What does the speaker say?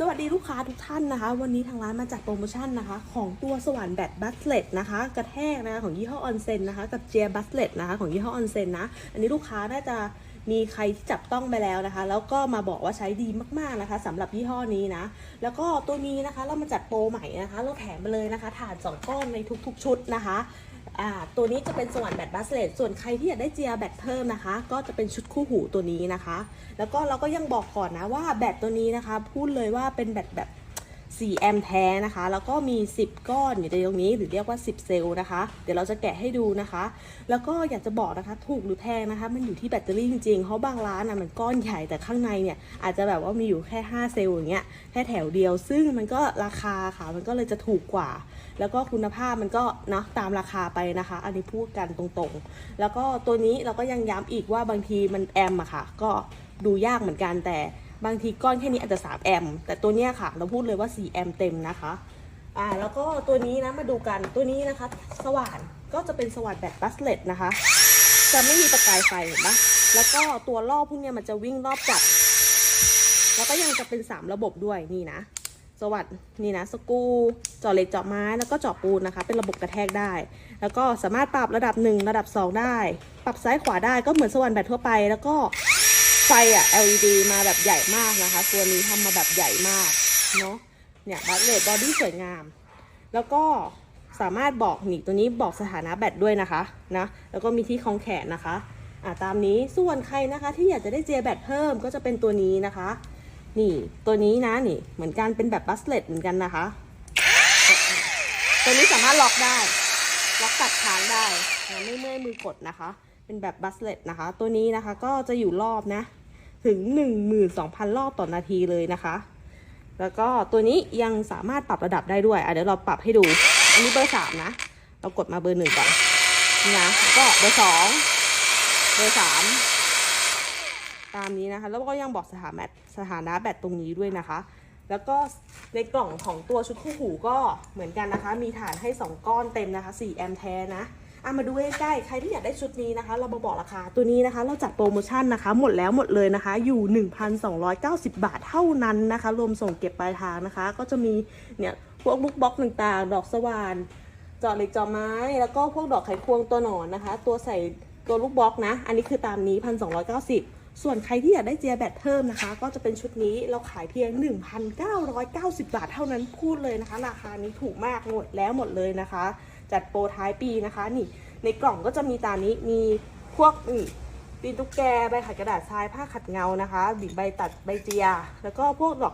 สวัสดีลูกค้าทุกท่านนะคะ วันนี้ทางร้านมาจัดโปรโมชั่นนะคะ ของตัวสว่านแบตบัสเลตนะคะ กระแทกนะคะของยี่ห้อออนเซนนะคะกับเจียบัสเลตนะคะของยี่ห้อออนเซนนะอันนี้ลูกค้าน่าจะมีใครที่จับต้องไปแล้วนะคะ แล้วก็มาบอกว่าใช้ดีมากๆนะคะสำหรับยี่ห้อนี้นะ แล้วก็ตัวนี้นะคะเรามาจัดโปรใหม่นะคะ เราแถมไปเลยนะคะถ่านสองก้อนในทุกๆชุดนะคะ ตัวนี้จะเป็นสว่านแบตบัสเลตส่วนใครที่อยากได้เจียแบตเพิ่มนะคะ ก็จะเป็นชุดคู่หูตัวนี้นะคะ แล้วก็เราก็ยังบอกก่อนนะว่าแบตตัวนี้นะคะ พูดเลยว่าเป็นแบตแบบ 4 แอมป์แท้นะคะ แล้วก็มี 10 ก้อนอยู่ในตรงนี้หรือเรียกว่า 10 เซลล์นะคะ เดี๋ยวเราจะแกะให้ดูนะคะ แล้วก็อยากจะบอกนะคะ ถูกหรือแพงนะคะ มันอยู่ที่แบตเตอรี่จริงๆเพราะบางร้านอะมันก้อนใหญ่แต่ข้างในเนี่ยอาจจะแบบว่ามีอยู่แค่ 5 เซลล์อย่างเงี้ยแค่แถวเดียว ซึ่งมันก็ราคาค่ะมันก็เลยจะถูกกว่า แล้วก็คุณภาพมันก็นะตามราคาไปนะคะ อันนี้พูดกันตรงๆ แล้วก็ตัวนี้เราก็ยังย้ำอีกว่าบางทีมันแอมอะค่ะ ก็ดูยากเหมือนกันแต่ บางทีก้อนแค่นี้อาจจะ 3 แอมแต่ตัวเนี้ยค่ะ เราพูดเลยว่า 4 แอมเต็มนะคะอ่าแล้วก็ตัวนี้นะมาดูกันตัวนี้นะคะ สว่านก็จะเป็นสว่านแบบบัสเลตนะคะ จะไม่มีประกายไฟเห็นปะแล้วก็ตัวรอบพวกเนี้ยมันจะวิ่งรอบจับแล้วก็ยังจะเป็น 3 ระบบด้วยนี่นะ สวัสดนี่นะสกูจาะเหล็กจาะไม้แล้วก็จาะปูนนะคะ เป็นระบบกระแทกได้ แล้วก็สามารถปรับระดับ 1 ระดับ 2 ได้ ปรับซ้ายขวาได้ก็เหมือนสว่านแบตทั่วไป แล้วก็ ไฟอะ LED มาแบบใหญ่มากนะคะ ตัวนี้ทำมาแบบใหญ่มากเนาะเนี่ยบัตเลตบอดี้สวยงาม แล้วก็สามารถบอกนี่ตัวนี้บอกสถานะแบตด้วยนะคะนะแล้วก็มีที่คล้องแขนนะคะอ่าตามนี้ส่วนใครนะคะ ที่อยากจะได้เจยแบตเพิ่มก็จะเป็นตัวนี้นะคะ นี่ตัวนี้นะนี่เหมือนกันเป็นแบบบัสเลตเหมือนกันนะคะ ตัวนี้สามารถล็อกได้ ล็อกตัดค้างได้ไม่เมื่อยมือกดนะคะ เป็นแบบบัสเลตนะคะ ตัวนี้นะคะก็จะอยู่รอบนะ ถึง 12,000 รอบต่อนาทีเลยนะคะ แล้วก็ตัวนี้ยังสามารถปรับระดับได้ด้วยอะเดี๋ยวเราปรับให้ดู อันนี้เบอร์สามนะ เรากดมาเบอร์หนึ่งก่อนนะก็เบอร์สองเบอร์สามตามนี้นะคะ แล้วก็ยังบอกสถานะแบตสถานะแบตตรงนี้ด้วยนะคะ แล้วก็ในกล่องของตัวชุดคู่หูก็เหมือนกันนะคะ มีฐานให้ 2 ก้อนเต็มนะคะ4แอมป์แท้นะ อะมาดูใกล้ๆใครที่อยากได้ชุดนี้นะคะ เรามาบอกราคาตัวนี้นะคะ เราจัดโปรโมชั่นนะคะ หมดแล้วหมดเลยนะคะ อยู่ 1,290 บาทเท่านั้นนะคะ รวมส่งเก็บปลายทางนะคะ ก็จะมีเนี่ยพวกลูกบล็อกต่างๆ ดอกสว่านเจาะเหล็กเจาะไม้ แล้วก็พวกดอกไขควงตัวหนอนนะคะ ตัวใส่ตัวลูกบล็อกนะ อันนี้คือตามนี้ 1,290 ส่วนใครที่อยากได้เจียแบตเพิ่มนะคะ ก็จะเป็นชุดนี้เราขายเพียง 1,990 บาทเท่านั้นพูดเลยนะคะ ราคานี้ถูกมากหมดแล้วหมดเลยนะคะ จัดโปรท้ายปีนะคะ นี่ในกล่องก็จะมีตามนี้มีพวกนี่ตีนตุ๊กแกใบขัดกระดาษทรายผ้าขัดเงานะคะบิบใบตัดใบเจีย แล้วก็พวกดอก